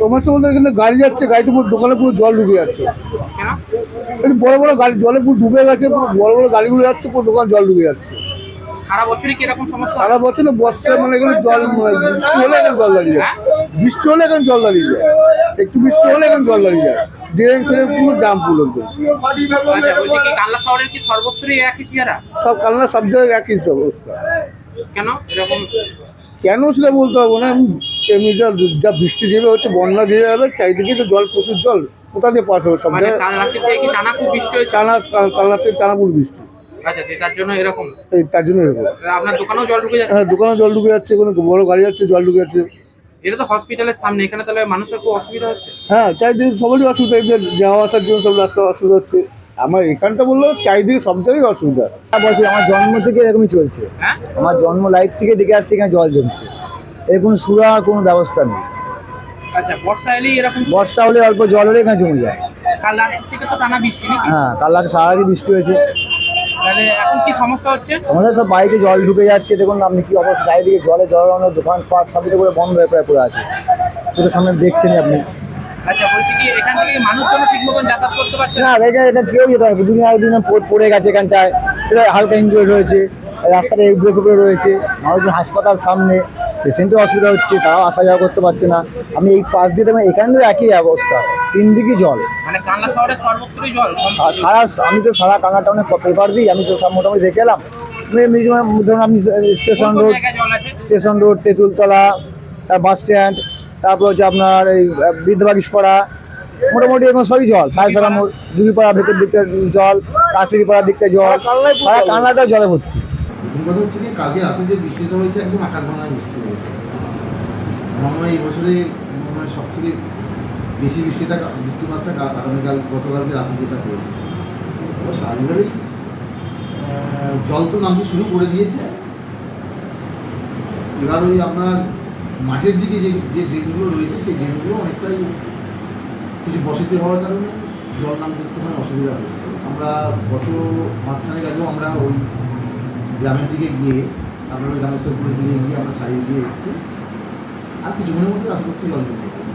সমস্যা বলতে এখানে গাড়ি যাচ্ছে গাড়িতে পুরো দোকানে পুরো জল ঢুকে যাচ্ছে। কেন? একটু বড় বড় গাড়ি জলে পুরো ডুবে গেছে বড় বড় গাড়িগুলো যাচ্ছে পুরো দোকান জল ঢুকে যাচ্ছে। সারা বছরই কি এরকম সমস্যা? সারা বছর বর্ষায় মানে এখানে জল মানে বৃষ্টি হলে এখানে জল দাঁড়িয়ে যাচ্ছে বৃষ্টি হলে এখানে জল দাঁড়িয়ে যায়। একটু বৃষ্টি হলে এখানে জল দাঁড়িয়ে যায়। ড্রেন ফ্রেন পুরো জাম পুরো। আচ্ছা বলছি কি কাল্লা শহরের কি সর্বত্রই একই চেহারা? সব কালনা সব জায়গায় একই অবস্থা। কেন? এরকম কেন সেটা বলতে পারব না? এমনি যা যা বৃষ্টি যেভাবে হচ্ছে বন্যা যেভাবে যাবে চারিদিকে তো জল প্রচুর জল কোথা দিয়ে পাস হবে সব মানে জায়গায়? কাল রাত্রি টানা খুব বৃষ্টি হয়েছে? টানাপুর বৃষ্টি। আচ্ছা তার জন্য এরকম? তার জন্য এরকম। আপনার দোকানেও জল ঢুকে যাচ্ছে? হ্যাঁ দোকানে জল ঢুকে যাচ্ছে কোনো বড় গাড়ি যাচ্ছে জল ঢুকে যাচ্ছে। এটা তো হসপিটালের সামনে এখানে তাহলে মানুষের খুব অসুবিধা হচ্ছে? হ্যাঁ চারিদিকে সবারই অসুবিধা যাওয়া আসার জন্য সব রাস্তা অসুবিধা হচ্ছে। আমার এখানটা বলল চারিদিকে সব জায়গায় অসুবিধা। বছর আমার জন্ম থেকে এরকমই চলছে। হ্যাঁ? আমার জন্ম লাইফ থেকে দেখে আসছে এখানে জল জমছে। এর কোনো সুরার কোনো ব্যবস্থা নেই। আচ্ছা বর্ষা এলেই এরকম বর্ষা হলে অল্প জল হলে এখানে জমে যায়। রাত হ্যাঁ কাল রাতে সারা রাতই বৃষ্টি হয়েছে। তাহলে এখন কি সমস্যা হচ্ছে? আমাদের সব বাড়িতে জল ঢুকে যাচ্ছে। দেখুন আপনি কি অবস্থা। চারিদিকে জলে জড়ানো দোকানপাট সব কিছু করে বন্ধ হয়ে প্রায় পড়ে আছে। চোখের সামনে দেখছেন আপনি। আচ্ছা বলছি কি এখান থেকে মানুষজন ঠিক মতন যাতায়াত করতে পারছে না? এটা এটা কেউ যেতে হবে দুদিন আগে দিনে পড়ে গেছে এখানটায়। এটা হালকা ইঞ্জুরি রাস্তাটা রয়েছে। মানুষজন হাসপাতাল সামনে। পেশেন্টের অসুবিধা হচ্ছে তারাও আসা যাওয়া করতে পারছে না। আমি এই পাশ দিয়ে দেবেন এখানেও একই অবস্থা। তিন দিকে জল। মানে কান্লা শহরে সর্বত্রই জল? সারা আমি তো সারা কাঙ্গা টাউনে পেপার দিই। আমি তো সব মোটামুটি দেখে এলাম। ধরুন আপনি station road station road Tentultala bus stand তারপর হচ্ছে আপনার এই বৃদ্ধবাগিসপাড়া মোটামুটি এখন সবই জল। সাড়ে সারা মোড় জুবিপাড়া ভেতর দিকটা জল, কাশিরিপাড়ার দিকটা জল, সারা কান্নাটা জলে ভর্তি। হচ্ছে কি, কালকে হয়েছে, একদম আকাশ বৃষ্টি হয়েছে। এই সব থেকে বেশি আগামীকাল জল তো নামতে শুরু করে দিয়েছে। এবার ওই আপনার মাঠের দিকে যে যে ড্রেনগুলো রয়েছে, সেই ড্রেনগুলো অনেকটাই কিছু বসতি হওয়ার কারণে জল নাম করতে হয় অসুবিধা হয়েছে আমরা গত মাঝখানে আগেও আমরা ওই গ্রামের দিকে গিয়ে, আমরা ওই রামেশ্বরপুরের দিকে গিয়ে আমরা ছাড়িয়ে দিয়ে এসেছি আর কিছুক্ষণের মধ্যে আশা করছি জল নেমে যাবে।